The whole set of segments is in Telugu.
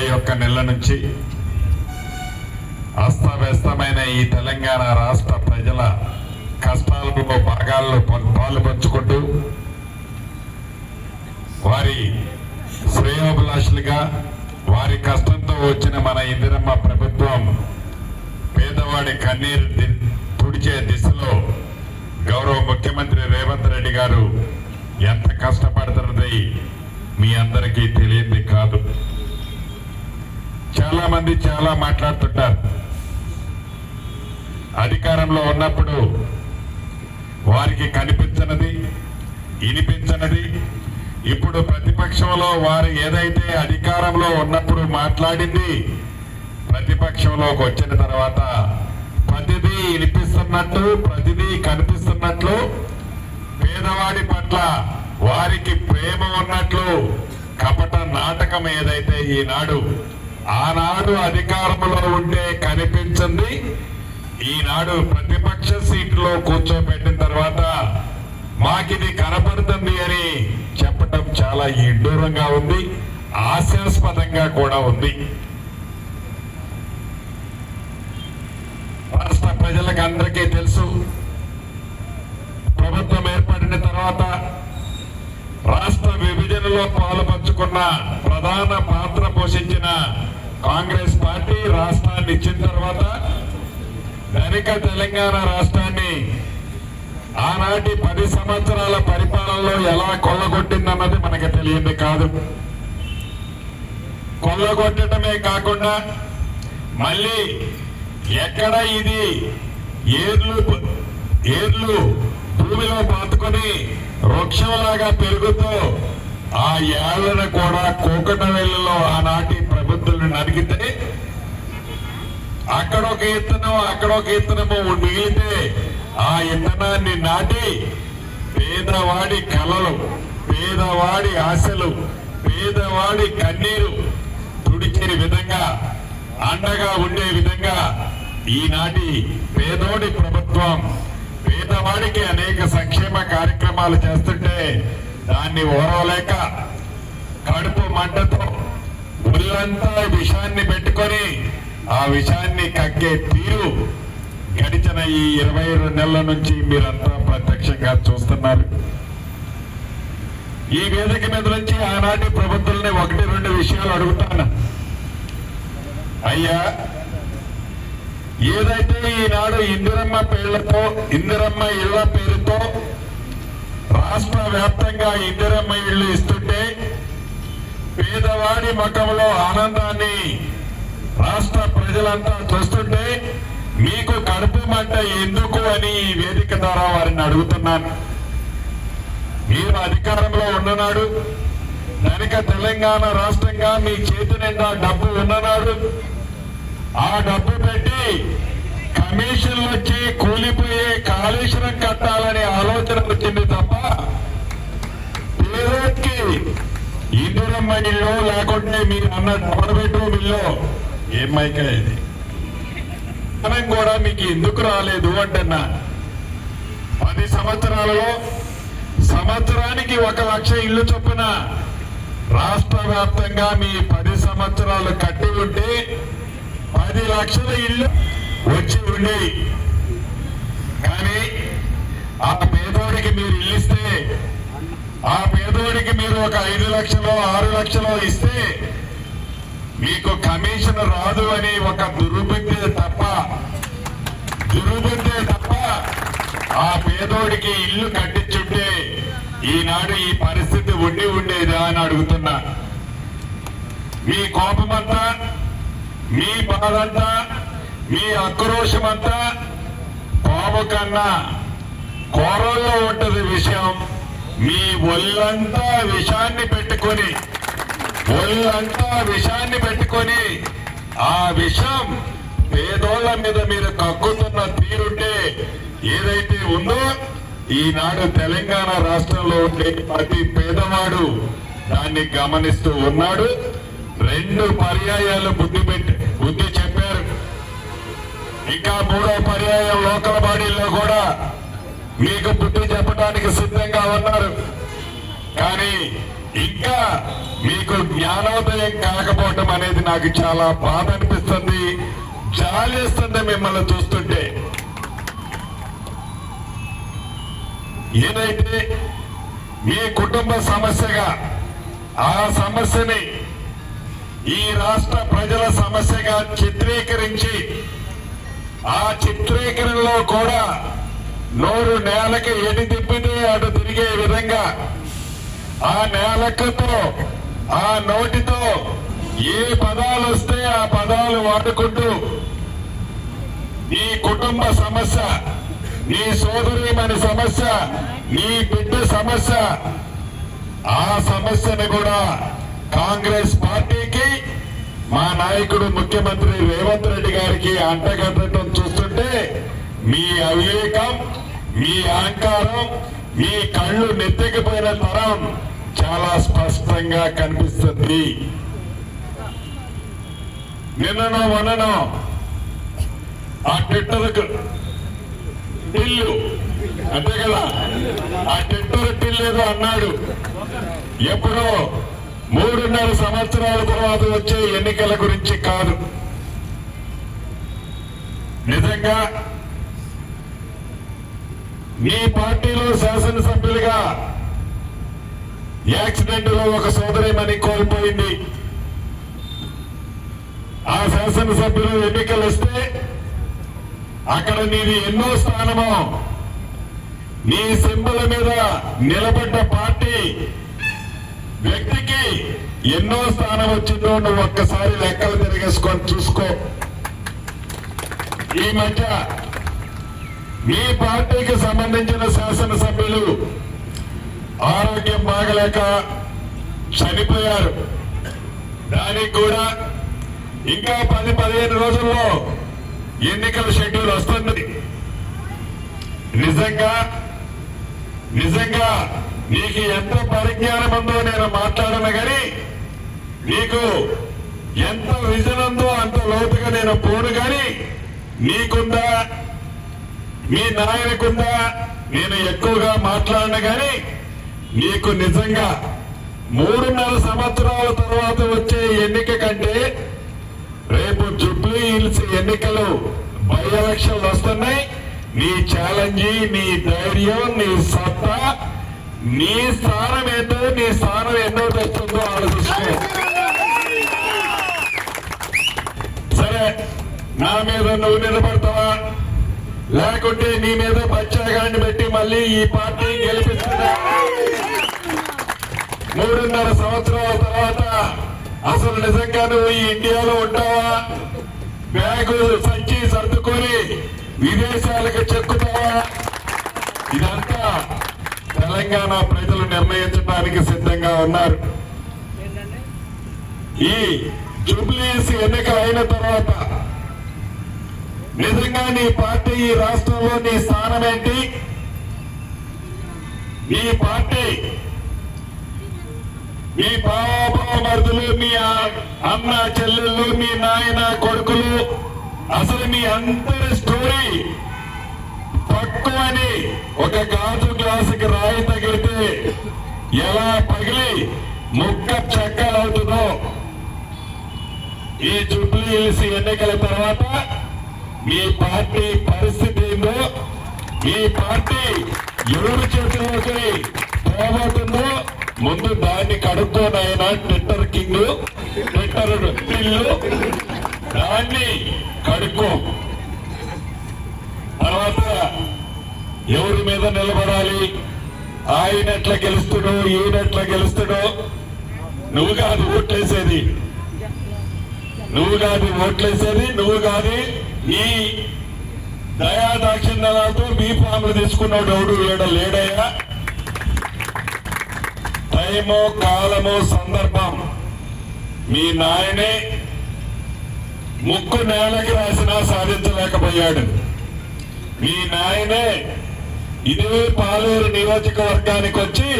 ఇరవై ఒక్క నెలల నుంచి అస్తవ్యస్తమైన ఈ తెలంగాణ రాష్ట్ర ప్రజల కష్టాలకు భాగాల్లో పాలు పంచుకుంటూ వారి శ్రేయోభిలాషులుగా వారి కష్టంతో వచ్చిన మన ఇందిరమ్మ ప్రభుత్వం పేదవాడి కన్నీరు తుడిచే దిశలో గౌరవ ముఖ్యమంత్రి రేవంత్ రెడ్డి గారు ఎంత కష్టపడుతున్నది మీ అందరికీ తెలియంది కాదు. చాలా మంది చాలా మాట్లాడుతుంటారు. అధికారంలో ఉన్నప్పుడు వారికి కనిపించనది వినిపించనది. ఇప్పుడు ప్రతిపక్షంలో వారు ఏదైతే అధికారంలో ఉన్నప్పుడు మాట్లాడింది ప్రతిపక్షంలోకి వచ్చిన తర్వాత ప్రతిదీ వినిపిస్తున్నట్టు ప్రతిదీ కనిపిస్తున్నట్లు పేదవాడి పట్ల వారికి ప్రేమ ఉన్నట్లు కపట నాటకం ఏదైతే ఈనాడు ఆనాడు అధికారంలో ఉంటే కనిపించింది. ఈనాడు ప్రతిపక్ష సీట్లో కూర్చోబెట్టిన తర్వాత మాకిది కనపడుతుంది అని చెప్పటం చాలా ఇడ్డూరంగా ఉంది. హాస్యాస్పదంగా కూడా ఉంది. రాష్ట్ర ప్రజలకు అందరికీ తెలుసు. ప్రభుత్వం ఏర్పడిన తర్వాత ఎన్నికల్లో పాలుపంచుకున్న ప్రధాన పాత్ర పోషించిన కాంగ్రెస్ పార్టీ రాష్ట్రాన్ని ఇచ్చిన తర్వాత ధనిక తెలంగాణ రాష్ట్రాన్ని ఆనాటి పది సంవత్సరాల పరిపాలనలో ఎలా కొల్లగొట్టిందన్నది మనకు తెలియంది కాదు. కొల్లగొట్టడమే కాకుండా మళ్ళీ ఎక్కడ ఇది ఏర్లు ఏర్లు భూమిలో పాతుకొని వృక్షంలాగా పెరుగుతూ ఆ ఏళ్ళను కూడా కోకటవెల్లిలో ఆనాటి ప్రభుత్వం నరికితే అక్కడ ఒక ఇత్తనం అక్కడ ఒక ఇత్తనము మిగిలితే ఆ ఇత్తనాన్ని నాటి పేదవాడి కలలు పేదవాడి ఆశలు పేదవాడి కన్నీరు తుడిచే విధంగా అండగా ఉండే విధంగా ఈనాటి పేదోడి ప్రభుత్వం పేదవాడికి అనేక సంక్షేమ కార్యక్రమాలు చేస్తుంటే దాన్ని ఓరవలేక కడుపు మంటతో ఒళ్ళంతా విషాన్ని పెట్టుకొని ఆ విషాన్ని కక్కే తీరు గడిచిన ఈ ఇరవై రెండు నెలల నుంచి మీరంతా ప్రత్యక్షంగా చూస్తున్నారు. ఈ వేదిక మీద నుంచి ఆనాటి ప్రభుత్వాలని ఒకటి రెండు విషయాలు అడుగుతాను. అయ్యా ఏదైతే ఈనాడు ఇందిరమ్మ పేర్లతో ఇందిరమ్మ ఇళ్ళ పేరుతో రాష్ట్ర వ్యాప్తంగా ఇందిరమ్మ ఇళ్ళు ఇస్తుంటే పేదవాడి మఠంలో ఆనందాన్ని రాష్ట్ర ప్రజలంతా చూస్తుంటే మీకు కడుపు మంట ఎందుకు అని ఈ వేదిక ద్వారా వారిని అడుగుతున్నాను. మీరు అధికారంలో ఉన్ననాడు ధనిక తెలంగాణ రాష్ట్రంగా మీ చేతి నిండా డబ్బు ఉన్ననాడు ఆ డబ్బు పెట్టి కమిషన్లు వచ్చి కూలిపోయే కాళేశ్వరం కట్టాలనే ఆలోచన వచ్చింది తప్ప పేదోడికి ఇందిరమ్మ ఇల్లు లేకుంటే మీరు అన్న డబల్ బెడ్రూమ్ ఇల్లు. ఏం మైకా ఇది? మనం కూడా మీకు ఎందుకు రాలేదు అంటున్నా. పది సంవత్సరాలలో సంవత్సరానికి ఒక లక్ష ఇల్లు చొప్పున రాష్ట్ర వ్యాప్తంగా మీ పది సంవత్సరాలు కట్టి ఉంటే పది లక్షల ఇల్లు వచ్చి ఉండేవి కానీ ఆ పేదోడికి మీరు ఇల్లు ఇస్తే ఆ పేదోడికి మీరు ఒక ఐదు లక్షలు ఆరు లక్షలు ఇస్తే మీకు కమిషన్ రాదు అని ఒక దుర్బుద్ధి తప్ప దుర్బుద్ధి తప్ప ఆ పేదోడికి ఇల్లు కట్టించుంటే ఈనాడు ఈ పరిస్థితి ఉండి ఉండేదా అని అడుగుతున్నా. మీ కోపమంతా మీ బాధంతా మీ ఆక్రోశమంతా పాము కన్నా కోరల్లో ఉంటది విషయం. మీ ఒళ్ళంతా విషాన్ని పెట్టుకొని ఒళ్ళంతా విషాన్ని పెట్టుకొని ఆ విషం పేదోళ్ళ మీద మీరు కక్కుతున్న తీరుంటే ఏదైతే ఉందో ఈనాడు తెలంగాణ రాష్ట్రంలో ఉండే ప్రతి పేదవాడు దాన్ని గమనిస్తూ ఉన్నాడు. రెండు పర్యాయాలు బుద్ధి పెట్టి బుద్ధి ఇంకా మూడో పర్యాయం లోకల్ బాడీల్లో కూడా మీకు బుద్ధి చెప్పడానికి సిద్ధంగా ఉన్నారు. కానీ ఇంకా మీకు జ్ఞానోదయం కాకపోవటం అనేది నాకు చాలా బాధ అనిపిస్తుంది. జాలేస్తుంది మిమ్మల్ని చూస్తుంటే. ఏదైతే మీ కుటుంబ సమస్యగా ఆ సమస్యని ఈ రాష్ట్ర ప్రజల సమస్యగా చిత్రీకరించి ఆ చిత్రీకరణలో కూడా నోరు నేలకి ఎడి తిప్పితే అటు తిరిగే విధంగా ఆ నేలకతో ఆ నోటితో ఏ పదాలు వస్తే ఆ పదాలు వాడుకుంటూ నీ కుటుంబ సమస్య నీ సోదరిమని సమస్య నీ బిడ్డ సమస్య ఆ సమస్యను కూడా కాంగ్రెస్ పార్టీకి మా నాయకుడు ముఖ్యమంత్రి రేవంత్ రెడ్డి గారికి అంటగట్టడం చూస్తుంటే మీ అవివేకం మీ అహంకారం మీ కళ్ళు నెత్తికిపోయిన తరం చాలా స్పష్టంగా కనిపిస్తుంది. నిన్ననో మొన్ననో ఆ ట్విట్టర్కు టిల్లు అంతే కదా? ఆ ట్విట్టర్ టిల్ ఏదో అన్నాడు. ఎప్పుడో మూడున్నర సంవత్సరాల తర్వాత వచ్చే ఎన్నికల గురించి కాదు. నిజంగా మీ పార్టీలో శాసనసభ్యులుగా యాక్సిడెంట్లో ఒక సోదరిమణి కోల్పోయింది. ఆ శాసనసభ్యులు ఎన్నికలు వస్తే అక్కడ నీది ఎన్నో స్థానమో నీ సింబల్ మీద నిలబడ్డ పార్టీ వ్యక్తికి ఎన్నో స్థానం వచ్చిందో నువ్వు ఒక్కసారి లెక్కలు తిరిగేసుకొని చూసుకో. ఈ మధ్య మీ పార్టీకి సంబంధించిన శాసనసభ్యులు ఆరోగ్యం బాగలేక చనిపోయారు. దానికి కూడా ఇంకా పది పదిహేను రోజుల్లో ఎన్నికల షెడ్యూల్ వస్తుంది. నిజంగా నిజంగా నీకు ఎంత పరిజ్ఞానం ఉందో నేను మాట్లాడను కానీ నీకు ఎంత విజన్ ఉందో అంత లోతుగా నేను పోను కానీ నీకుందా మీ నాయనకుందా నేను ఎక్కువగా మాట్లాడను కానీ నీకు నిజంగా మూడున్నర సంవత్సరాల తర్వాత వచ్చే ఎన్నిక కంటే రేపు జుబ్లీ హిల్స్ ఎన్నికలు బై ఎలక్షన్లు వస్తున్నాయి. నీ ఛాలెంజ్ నీ ధైర్యం నీ సత్తా నీ స్థానం ఏంటో నీ స్థానం ఎన్నో తెచ్చుందో ఆలోచిస్తే సరే నా మీద నువ్వు నిలబడతావా? లేకుంటే నీ మీద బచ్చాగాన్ని పెట్టి మళ్ళీ ఈ పార్టీ గెలిపిస్తున్నా మూడున్నర సంవత్సరాల తర్వాత అసలు నిజంగా నువ్వు ఈ ఇండియాలో ఉంటావా? బ్యాగు సంచి సర్దుకొని విదేశాలకు చెక్కుతావా? ఇదంతా తెలంగాణ ప్రజలు నిర్ణయించడానికి సిద్ధంగా ఉన్నారు. ఈ జూబ్లీస్ ఎన్నికలు అయిన తర్వాత నిజంగా నీ పార్టీ ఈ రాష్ట్రంలో నీ స్థానం ఏంటి? మీ పార్టీ మీ బాబామరుదులు మీ అన్న చెల్లెళ్ళు మీ నాయన కొడుకులు అసలు మీ అందరి స్టోరీ తక్కువని ఒక గాజు గ్లాసుకి రాయి తగిలితే ఎలా పగిలి ముక్క చెక్కలవుతుందో ఈ జూబ్లీ ఎన్నికల తర్వాత మీ పార్టీ పరిస్థితి ఏందో మీ పార్టీ ఎవరి చేతిలోకి పోబోతుందో ముందు దాన్ని కడుక్కోనైనా ట్విట్టర్ కింగ్ ట్విట్టర్ టిల్లు దాన్ని కడుక్కో తర్వాత ఎవరి మీద నిలబడాలి? ఆయన ఎట్లా గెలుస్తాడో ఈయన ఎట్లా గెలుస్తాడో నువ్వు కాదు ఓట్లేసేది. నువ్వు కాదు ఓట్లేసేది నువ్వు కాదు. నీ దయా దాక్షిణ్యాలతో మీ ఫామ్లు తీసుకున్నాడు ఎవడు లేడ లేడయ్యా. టైమో కాలమో సందర్భం. మీ నాయనే ముక్కు నేలకి రాసినా సాధించలేకపోయాడు. మీ నాయనే ఇదే పాలూరు నియోజకవర్గానికి వచ్చి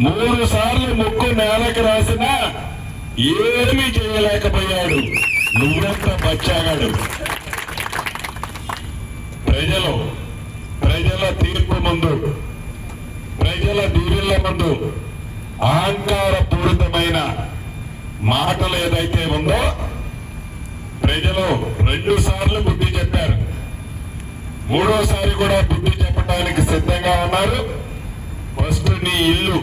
మూడు సార్లు ముక్కు నేలకు రాసినా ఏమీ చేయలేకపోయాడు. నువ్వెంత బచ్చాగాడు? ప్రజలు ప్రజల తీర్పు ముందు ప్రజల దీవుల ముందు అహంకార పూరితమైన మాటలు ఏదైతే ఉందో ప్రజలు రెండు సార్లు బుద్ధి చెప్పారు. మూడోసారి కూడా బుద్ధి చెప్పడానికి సిద్ధంగా ఉన్నారు. ఫస్ట్ నీ ఇల్లు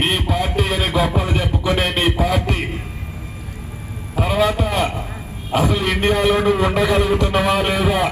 నీ పార్టీ అని గొప్పలు చెప్పుకునే నీ పార్టీ. తర్వాత అసలు ఇండియాలో నువ్వు ఉండగలుగుతున్నావా లేదా?